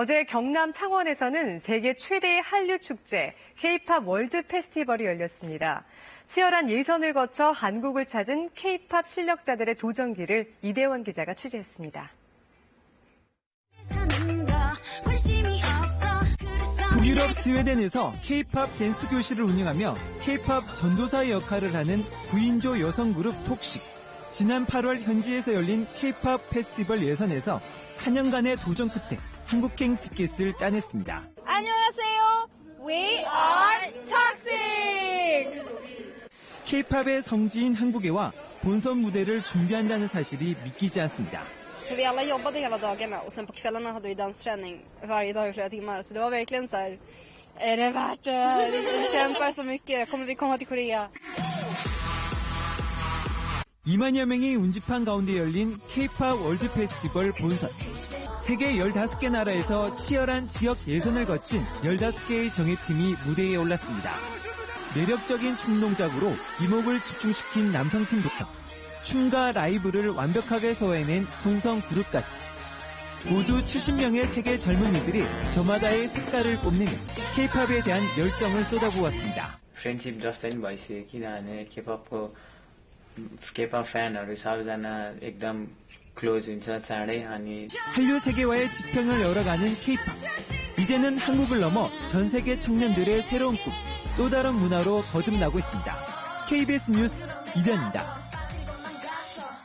어제 경남 창원에서는 세계 최대의 한류 축제 K-팝 월드 페스티벌이 열렸습니다. 치열한 예선을 거쳐 한국을 찾은 K-팝 실력자들의 도전기를 이대원 기자가 취재했습니다. 북유럽 스웨덴에서 K-팝 댄스 교실을 운영하며 K-팝 전도사의 역할을 하는 9인조 여성 그룹 톡식. 지난 8월 현지에서 열린 K-팝 페스티벌 예선에서 4년간의 도전 끝에 한국행 티켓을 따냈습니다. 안녕하세요. We are Toxic. K-팝의 성지인 한국에와 본선 무대를 준비한다는 sa실이 믿기지 않습니다. Vi alla jobbade hela dagarna och sen på kvällarna hade vi dansträning varje dag i flera timmar. Så det var verkligen så här, är det värt det? Vi kämpar så mycket. Kommer vi komma till Korea? 2만여 명이 운집한 가운데 열린 K-팝 월드 페스티벌 본선. 세계 15개 나라에서 치열한 지역 예선을 거친 15개의 정예팀이 무대에 올랐습니다. 매력적인 춤 동작으로 이목을 집중시킨 남성팀부터 춤과 라이브를 완벽하게 소화해낸 혼성 그룹까지 모두 70명의 세계 젊은이들이 저마다의 색깔을 뽐내며 K-팝에 대한 열정을 쏟아부었습니다. फ्रेन्डसिप जस्तै नि भइसक्यो किनभने केपपको केपप फ्यानहरू सबजना एकदम क्लोज हुन्छ चाँडै अनि 한류 세계와의 지평을 열어가는 K-팝. 이제는 한국을 넘어 전 세계 청년들의 새로운 꿈, 또 다른 문화로 거듭나고 있습니다. KBS 뉴스 이전입니다.